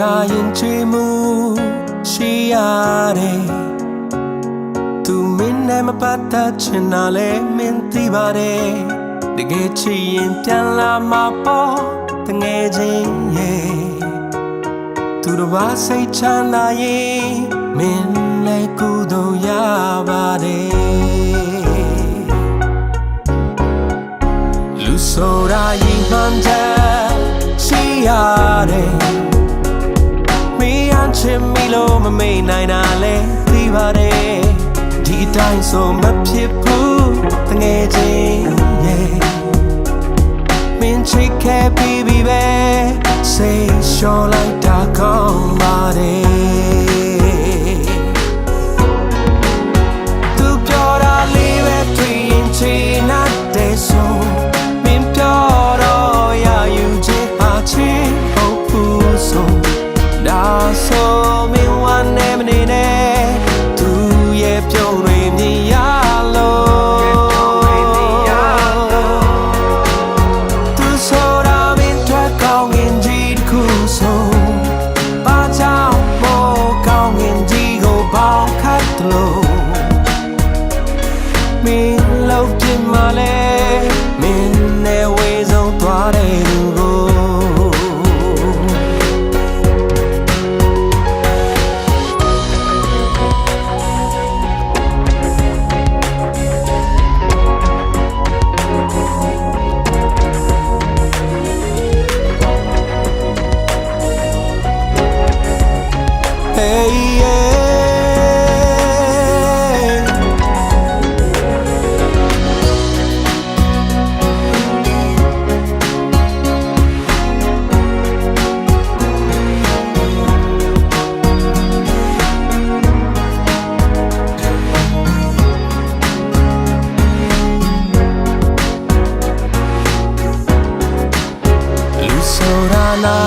တာရင်ချွေမှုရှိရတယ်သူမင်းနဲ့မပတ်သက်ချင်တာလဲမင်းသိပါတယ်တကယ်ချစ်ရင်ပြန်လာမှာပေါ့တငယ်ချင်းရဲ့သူတော်ဘာစိတ်ချမ်းသာရင်မင်းလည်းကုသိုလ်ရပါတယ်လူဆိုတာရင်မှန်တဲ့ရှိရတယ် မင်းအချစ်မီလို့မမေ့နိုင်တာလဲသိပါတယ်ဒီအတိုင်းဆိုမဖြစ်ဘူးတငယ်ချင်းရဲ့မင်းချစ်ခဲ့ပြီးပြီပဲ လဲမင်းနဲ့ဝေဆုံးသွားတဲ့လူကို Hey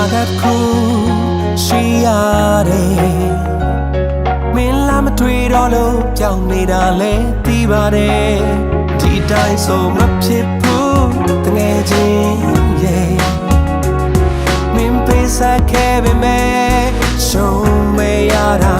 တာနာကခုရှိရတယ်မင်းလာမတွေ့တော့လို့ကြောက်နေတာလဲသိပါတယ်ဒီတိုင်းဆိုမဖြစ်ဘူးတငယ်ချင်းရဲ့မင်းပေးစားခဲ့ပေမဲ့ရှုံးမရတာ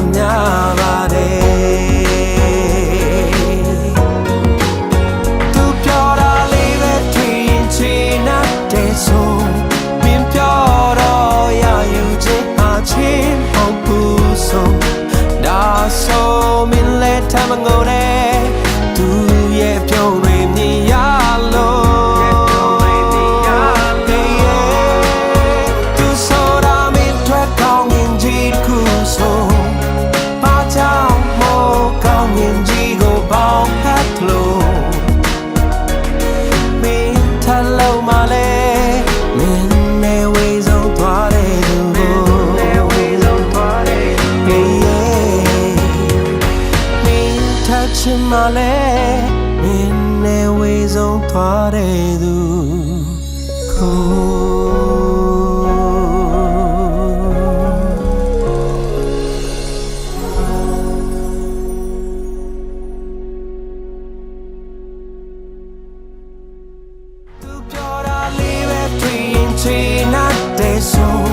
လုံးမလဲမင်းနဲ့ဝေဆုံးသွားတဲ့သူကိုနဲ့ဝေဆုံးသွားတဲ့သူမင်းထချင်မလဲမင်းနဲ့ဝေဆုံးသွားတဲ့သူ သူပြော